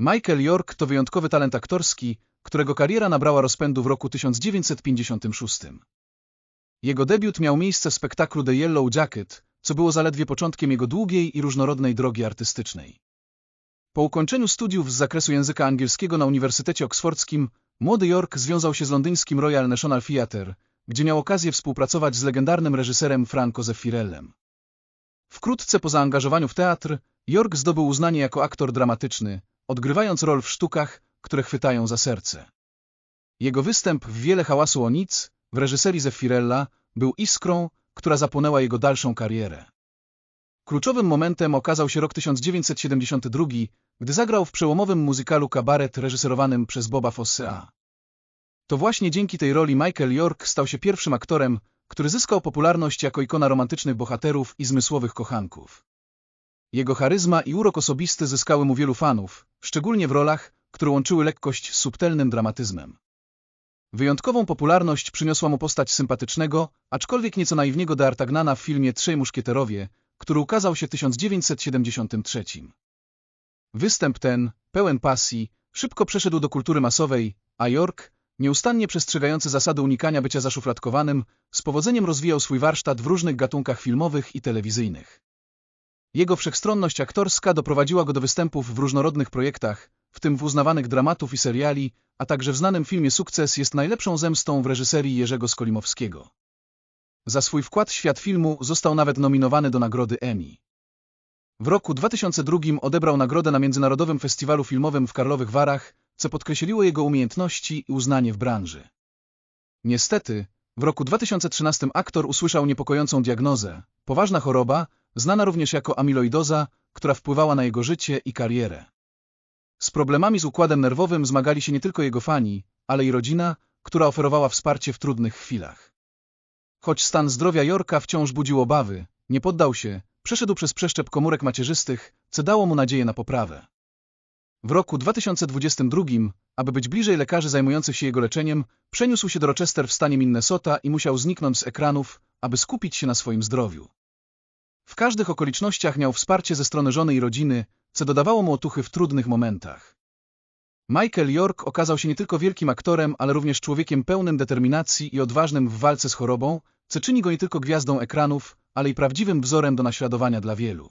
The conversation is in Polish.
Michael York to wyjątkowy talent aktorski, którego kariera nabrała rozpędu w roku 1956. Jego debiut miał miejsce w spektaklu The Yellow Jacket, co było zaledwie początkiem jego długiej i różnorodnej drogi artystycznej. Po ukończeniu studiów z zakresu języka angielskiego na Uniwersytecie Oksfordzkim, młody York związał się z londyńskim Royal National Theatre, gdzie miał okazję współpracować z legendarnym reżyserem Franco Zeffirellem. Wkrótce po zaangażowaniu w teatr, York zdobył uznanie jako aktor dramatyczny, odgrywając rol w sztukach, które chwytają za serce. Jego występ w Wiele hałasu o nic, w reżyserii Zeffirella, był iskrą, która zapłonęła jego dalszą karierę. Kluczowym momentem okazał się rok 1972, gdy zagrał w przełomowym muzykalu Kabaret reżyserowanym przez Boba Fossea. To właśnie dzięki tej roli Michael York stał się pierwszym aktorem, który zyskał popularność jako ikona romantycznych bohaterów i zmysłowych kochanków. Jego charyzma i urok osobisty zyskały mu wielu fanów, szczególnie w rolach, które łączyły lekkość z subtelnym dramatyzmem. Wyjątkową popularność przyniosła mu postać sympatycznego, aczkolwiek nieco naiwniego D'Artagnana w filmie Trzej Muszkieterowie, który ukazał się w 1973. Występ ten, pełen pasji, szybko przeszedł do kultury masowej, a York, nieustannie przestrzegający zasady unikania bycia zaszufladkowanym, z powodzeniem rozwijał swój warsztat w różnych gatunkach filmowych i telewizyjnych. Jego wszechstronność aktorska doprowadziła go do występów w różnorodnych projektach, w tym w uznawanych dramatów i seriali, a także w znanym filmie Sukces jest najlepszą zemstą w reżyserii Jerzego Skolimowskiego. Za swój wkład w świat filmu został nawet nominowany do nagrody Emmy. W roku 2002 odebrał nagrodę na Międzynarodowym Festiwalu Filmowym w Karlowych Warach, co podkreśliło jego umiejętności i uznanie w branży. Niestety, w roku 2013 aktor usłyszał niepokojącą diagnozę, poważna choroba, znana również jako amiloidoza, która wpływała na jego życie i karierę. Z problemami z układem nerwowym zmagali się nie tylko jego fani, ale i rodzina, która oferowała wsparcie w trudnych chwilach. Choć stan zdrowia Jorka wciąż budził obawy, nie poddał się, przeszedł przez przeszczep komórek macierzystych, co dało mu nadzieję na poprawę. W roku 2022, aby być bliżej lekarzy zajmujących się jego leczeniem, przeniósł się do Rochester w stanie Minnesota i musiał zniknąć z ekranów, aby skupić się na swoim zdrowiu. W każdych okolicznościach miał wsparcie ze strony żony i rodziny, co dodawało mu otuchy w trudnych momentach. Michael York okazał się nie tylko wielkim aktorem, ale również człowiekiem pełnym determinacji i odważnym w walce z chorobą, co czyni go nie tylko gwiazdą ekranów, ale i prawdziwym wzorem do naśladowania dla wielu.